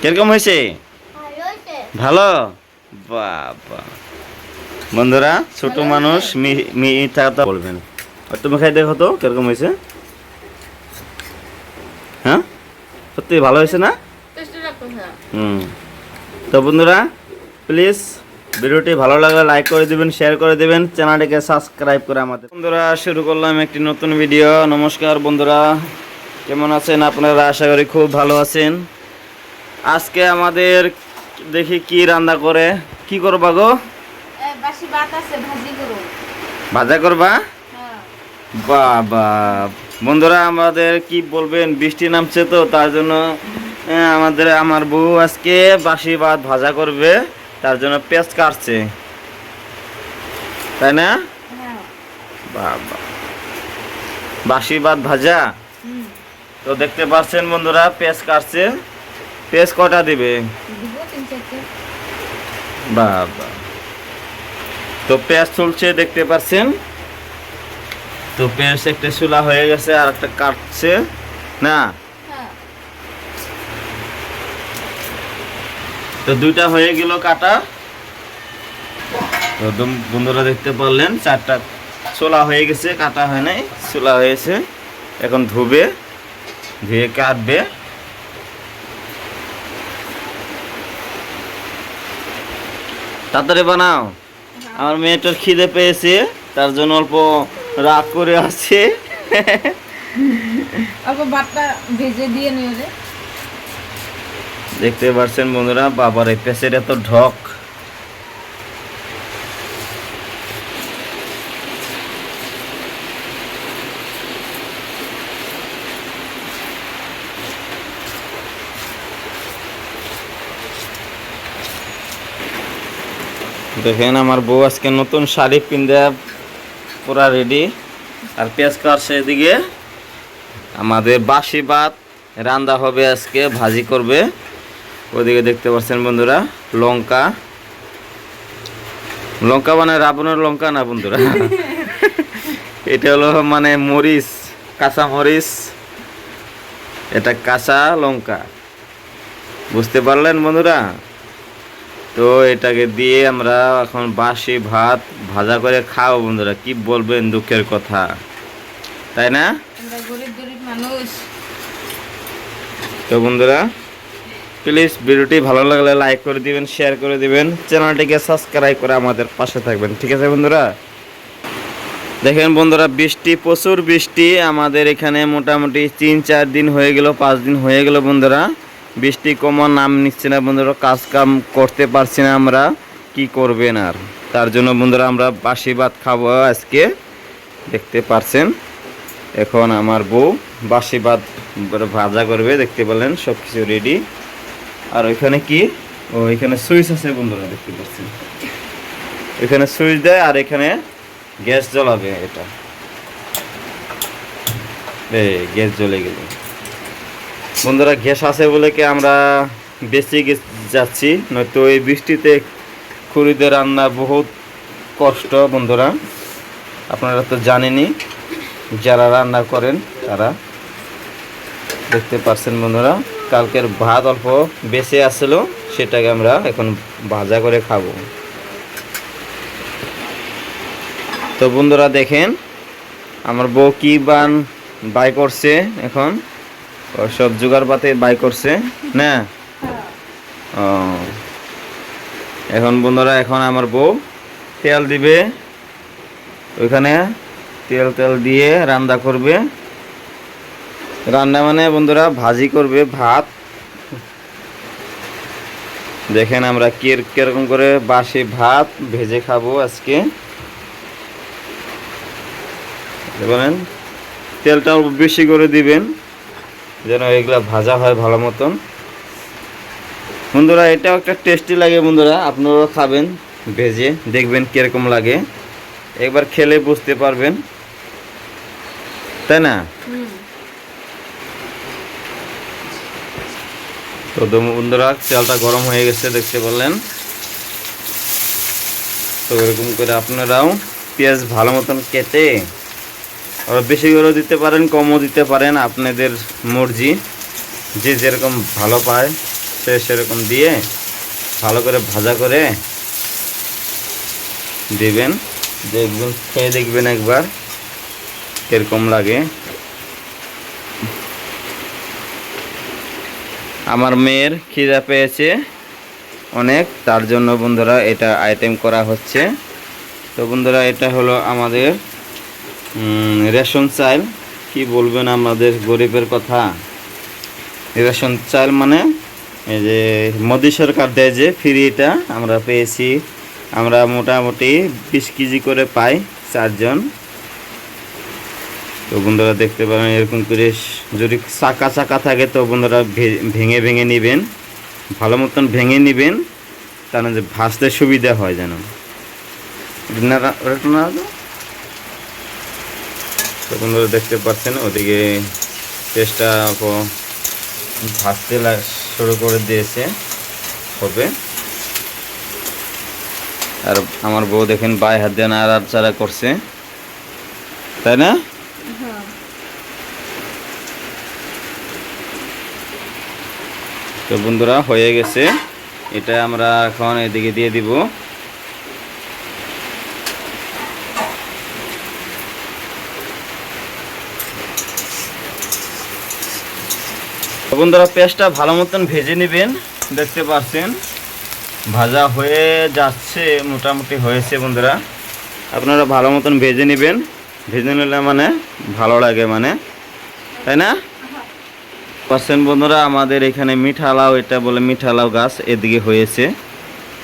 কীরকম হয়েছে? ভালো? বাবা। বন্ধুরা ছোট মানুষ মিঠা কথা বলবেন। আর তুমি খাই দেখো তো কীরকম হয়েছে? হ্যাঁ? সত্যি ভালো হয়েছে না? হুম। তো বন্ধুরা প্লিজ ভিডিওটি ভালো লাগলে লাইক করে দিবেন শেয়ার করে দিবেন চ্যানেলটিকে সাবস্ক্রাইব করে আমাদের। বন্ধুরা শুরু করলাম একটি নতুন ভিডিও নমস্কার বন্ধুরা। কেমন আছেন আপনারা? আশা করি খুব ভালো আছেন। আজকে আমাদের দেখি কি রান্না করে। কি করবা গো? ভাজি করো ভাজা করবা? হ্যাঁ। বাবা। বন্ধুরা আমাদের কি বলবেন? বৃষ্টি নামছে তো তার জন্য আমাদের আমার বউ আজকে বাসি ভাত ভাজা করবে। তার জন্য পেঁয়াজ কাটছে। তাই না? হ্যাঁ। বাবা। বাসি ভাত ভাজা? তো দেখতে পাচ্ছেন বন্ধুরা, পেঁয়াজ কাটছে। পেঁয়াজ কটা দিবে? বাবা। তো পেঁয়াজ চলছে, দেখতে পাচ্ছেন। তো পেঁয়াজ একটা চুলা হয়ে গেছে, আর একটা কাটছে। না? তো দুইটা হয়ে গেল কাটা। তো বন্ধুরা দেখতে পারলেন, চারটা ছোলা হয়ে গেছে, কাটা হয় নাই ছোলা হয়েছে। এখন ধুবে। ধুয়ে কাটবে। তাড়াতাড়ি বানাও। আমার মেয়েটার খিদে পেয়েছে তার জন্য অল্প রাগ করে আছে। অল্প ভাতটা ভেজে দিয়ে নিও দেখতে পাচ্ছেন বন্ধুরা বাবার এই পেঁচের এত ঢক। দেখেন আমার বউ আজকে নতুন শাড়ি পিন্ধে পুরা রেডি আর পেঁয়াজ কাটছে এদিকে। আমাদের বাসি ভাত রান্না হবে আজকে, ভাজি করবে। ওদিকে দেখতে পাচ্ছেন বন্ধুরা, লঙ্কা। লঙ্কা মানে রাবণের লঙ্কা না বন্ধুরা? এটা হলো মানে মরিচ, কাঁচা মরিচ। এটা কাঁচা লঙ্কা। বুঝতে পারলেন বন্ধুরা? তো এটাকে দিয়ে আমরা এখন বাসি ভাত ভাজা করে খাও বন্ধুরা। কি বলবেন দুঃখের কথা? তাই না? তো বন্ধুরা প্লিজ ভিডিওটি ভালো লাগলে লাইক করে দিবেন শেয়ার করে দিবেন। চ্যানেলটিকে সাবস্ক্রাইব করে আমাদের পাশে থাকবেন। ঠিক আছে বন্ধুরা? দেখেন বন্ধুরা বৃষ্টি প্রচুর বৃষ্টি। আমাদের এখানে মোটামুটি তিন চার দিন হয়ে গেল পাঁচ দিন হয়ে গেল বন্ধুরা। বৃষ্টি কমার নাম নিচ্ছে না বন্ধুরা, কাজ কাম করতে পারছি না আমরা, কি করবেন আর? তার জন্য বন্ধুরা আমরা বাসি ভাত খাব আজকে, দেখতে পারছেন? এখন আমার বউ বাসি ভাত ভাজা করবে, দেখতে পেলেন সব কিছু রেডি আর ওইখানে কি? ও, এখানে সুইচ আছে বন্ধুরা, দেখতে পাচ্ছেন। এখানে সুইচ দেয় আর এখানে গ্যাস জ্বলাবে এটা। এই, গ্যাস জ্বলে গেল বন্ধুরা, গ্যাস আছে বলে কি আমরা বেশি যাচ্ছি, নয়তো এই বৃষ্টিতে খুরিতে রান্না বহুত কষ্ট বন্ধুরা। আপনারা তো জানেনই, যারা রান্না করেন তারা দেখতে পাচ্ছেন বন্ধুরা, কালকের ভাত অল্প বেঁচে আসলো, সেটাকে আমরা এখন ভাজা করে খাব। তো বন্ধুরা দেখেন, আমার বউ কি বান বাই করছে এখন? ও, সব জোগাড় পাতে বাই করছে, না? ও। এখন বন্ধুরা, এখন আমার বউ তেল দিবে। ওইখানে তেল তেল দিয়ে রান্না করবে। রান্না মানে বন্ধুরা, ভাজি করবে, ভাত। দেখেন আমরা কীরকম করে বাসি ভাত ভেজে খাব আজকে। বলেন, তেলটা বেশি করে দিবেন। যেন এগুলা ভাজা হয় ভালো মতন। বন্ধুরা, এটাও একটা টেস্টি লাগে বন্ধুরা, আপনারাও খাবেন ভেজে, দেখবেন কীরকম লাগে। একবার খেলে বুঝতে পারবেন। তাই না? তো বন্ধুরা, তেলটা গরম হয়ে গেছে, দেখতে পারলেন। তো এরকম করে আপনারাও পেঁয়াজ ভালো মতন কেটে আবার বেশি করেও দিতে পারেন, কমও দিতে পারেন, আপনাদের মর্জি। যে যেরকম ভালো পায়, সে সেরকম দিয়ে ভালো করে ভাজা করে দেবেন। দেখবেন খেয়ে দেখবেন একবার, কীরকম লাগে। আমার মেয়ের খিদা পেয়েছে অনেক, তার জন্য বন্ধুরা এটা আইটেম করা হচ্ছে। তো বন্ধুরা, এটা হলো আমাদের রেশন চাল কি বলবেন আমাদের গরিবের কথা? রেশন চাল মানে এই যে মোদী সরকার দেয় যে ফ্রিটা, আমরা পেয়েছি, আমরা মোটামুটি বিশ কেজি করে পাই চারজন। তো বন্ধুরা দেখতে পারেন, এরকম করে যদি চাকা চাকা থাকে তো বন্ধুরা ভেঙে ভেঙে নেবেন। ভালো মতন ভেঙে নেবেন যে ভাজতে সুবিধা হয় যেন। না? তো বন্ধুরা দেখতে পাচ্ছেন, ওদিকে চেষ্টা ভাজতে শুরু করে দিয়েছে, হবে। আর আমার বউ দেখেন বাই হাত দিয়ে নাড়াচাড়া করছে। তাই না? তো বন্ধুরা, হয়ে গেছে। এটা আমরা এখন এদিকে দিয়ে দিব। বন্ধুরা, পেঁয়াজটা ভালো মতন ভেজে নেবেন। দেখতে পাচ্ছেন, ভাজা হয়ে যাচ্ছে, মোটামুটি হয়েছে বন্ধুরা। আপনারা ভালো মতন ভেজে নেবেন। ভেজে নিলে মানে ভালো লাগে মানে। তাই না? পাচ্ছেন বন্ধুরা, আমাদের এখানে মিঠা লাউ এটা বলে মিঠা লাউ গাছ এদিকে হয়েছে।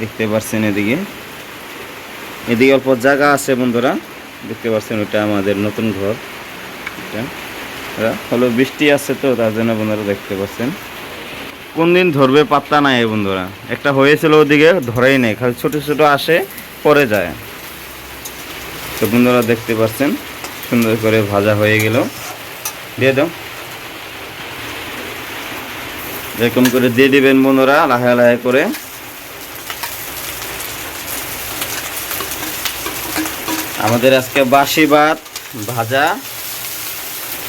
দেখতে পাচ্ছেন এদিকে। এদিকে অল্প জায়গা আছে বন্ধুরা। দেখতে পাচ্ছেন ওটা আমাদের নতুন ঘর। এটা। হলো বৃষ্টি আছে তো, তার জন্য বন্ধুরা দেখতে পাচ্ছেন। কোন দিন ধরবে পাত্তা নাই বন্ধুরা। একটা হয়েছিল ওদিকে, ধরেই নেই, খালি ছোট ছোট আসে, পরে যায়। তো বন্ধুরা দেখতে পাচ্ছেন, সুন্দর করে ভাজা হয়ে গেল। দিয়ে দাও। এরকম করে দিয়ে দিবেন বন্ধুরা, লাহে লাহে করে। আমাদের আজকে বাসি ভাত, ভাজা।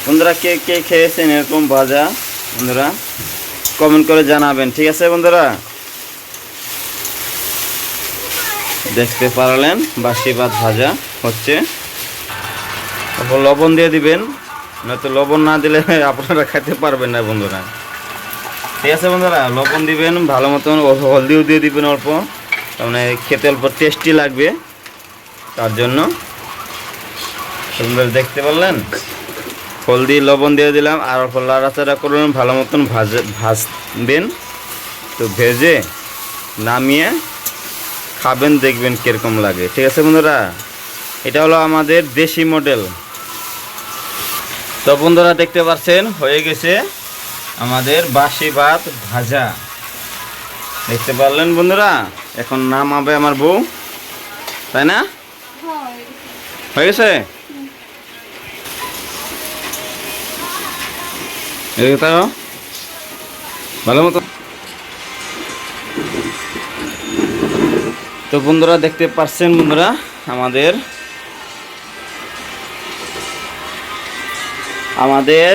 বন্ধুরা, কে কে খেয়েছেন এরকম ভাজা? বন্ধুরা কমেন্ট করে জানাবেন, ঠিক আছে বন্ধুরা? দেখতে পারলেন, বাসি ভাত ভাজা হচ্ছে। তারপর লবণ দিয়ে দিবেন। নয়তো লবণ না দিলে আপনারা খেতে পারবেন না বন্ধুরা। ঠিক আছে বন্ধুরা, লবণ দিবেন, ভালো মতন হলদিও দিয়ে দিবেন অল্প। মানে খেতে অল্প টেস্টি লাগবে। তার জন্য দেখতে পারলেন? হলদি লবণ দিয়ে দিলাম আর অল্প লাড়াচাড়া করবেন ভালো মতন ভাজে ভাজবেন। তো ভেজে নামিয়ে খাবেন দেখবেন কীরকম লাগে। ঠিক আছে বন্ধুরা? এটা হলো আমাদের দেশি মডেল। তো বন্ধুরা দেখতে পাচ্ছেন হয়ে গেছে আমাদের বাসি ভাত ভাজা। দেখতে পারলেন বন্ধুরা? এখন নাম হবে আমার বউ। তাই না? হয়ে গেছে? এদিকে তাকাও। ভালো মতো। তো বন্ধুরা দেখতে পাচ্ছেন বন্ধুরা আমাদের আমাদের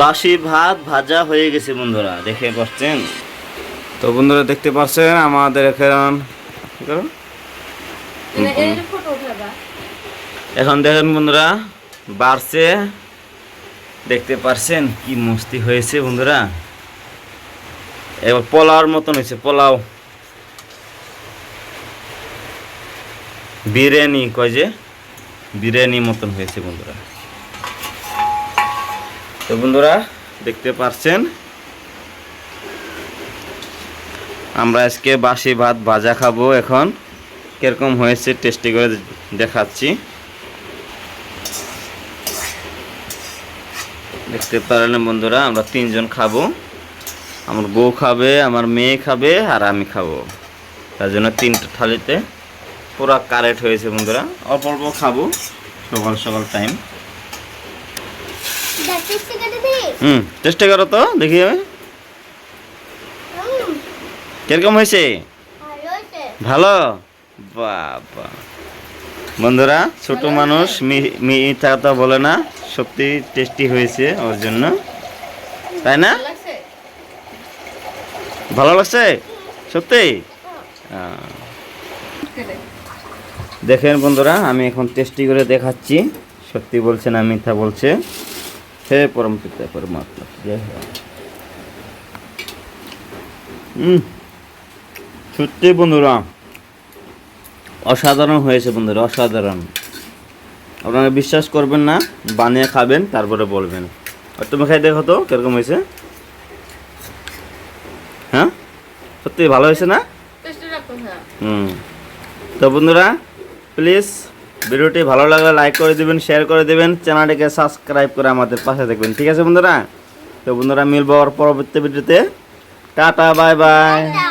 বাসি ভাত ভাজা হয়ে গেছে বন্ধুরা দেখে পাচ্ছেন? তো বন্ধুরা দেখতে পাচ্ছেন আমাদের এখন এখন দেখেন বন্ধুরা বাড়ছে দেখতে পারছেন কি মস্তি হয়েছে বন্ধুরা। এবার পোলাওর মতন হয়েছে, পোলাও। বিরিয়ানি, কয় যে? বিরিয়ানি মতন হয়েছে বন্ধুরা। তো বন্ধুরা, দেখতে পারছেন? আমরা আজকে বাসি ভাত ভাজা খাব এখন। কীরকম হয়েছে, টেস্টি করে দেখাচ্ছি। দেখতে পারেন বন্ধুরা আমরা তিনজন খাব। আমার বউ খাবে আমার মেয়ে খাবে আর আমি খাব। তার জন্য তিনটা থালিতে পুরো কারেক্ট হয়েছে বন্ধুরা। অল্প অল্প খাব সকাল সকাল টাইম হুম চেষ্টা করো তো দেখি কীরকম হয়েছে? ভালো বাবা বন্ধুরা ছোট মানুষ মি- মিঠা তো বলে না সত্যি টেস্টি হয়েছে ওর জন্য। তাই না? ভালো লাগছে? সত্যি? দেখেন বন্ধুরা আমি এখন টেস্টি করে দেখাচ্ছি। সত্যি বলছে না মিথ্যা বলছে। হে পরম পিতা পরমাত্মা জয় সত্যি বন্ধুরা। অসাধারণ হয়েছে বন্ধুরা অসাধারণ। আপনারা বিশ্বাস করবেন না বানিয়ে খাবেন তারপরে বলবেন। আর তুমি খাই দেখো তো কীরকম হয়েছে? হ্যাঁ? সত্যি ভালো হয়েছে না? হ্যাঁ। হুম। তো বন্ধুরা প্লিজ ভিডিওটি ভালো লাগলে লাইক করে দিবেন শেয়ার করে দিবেন চ্যানেলটিকে সাবস্ক্রাইব করে আমাদের পাশে দেখবেন ঠিক আছে বন্ধুরা? তো বন্ধুরা মিলবো পরবর্তী ভিডিওতে। Tata bye bye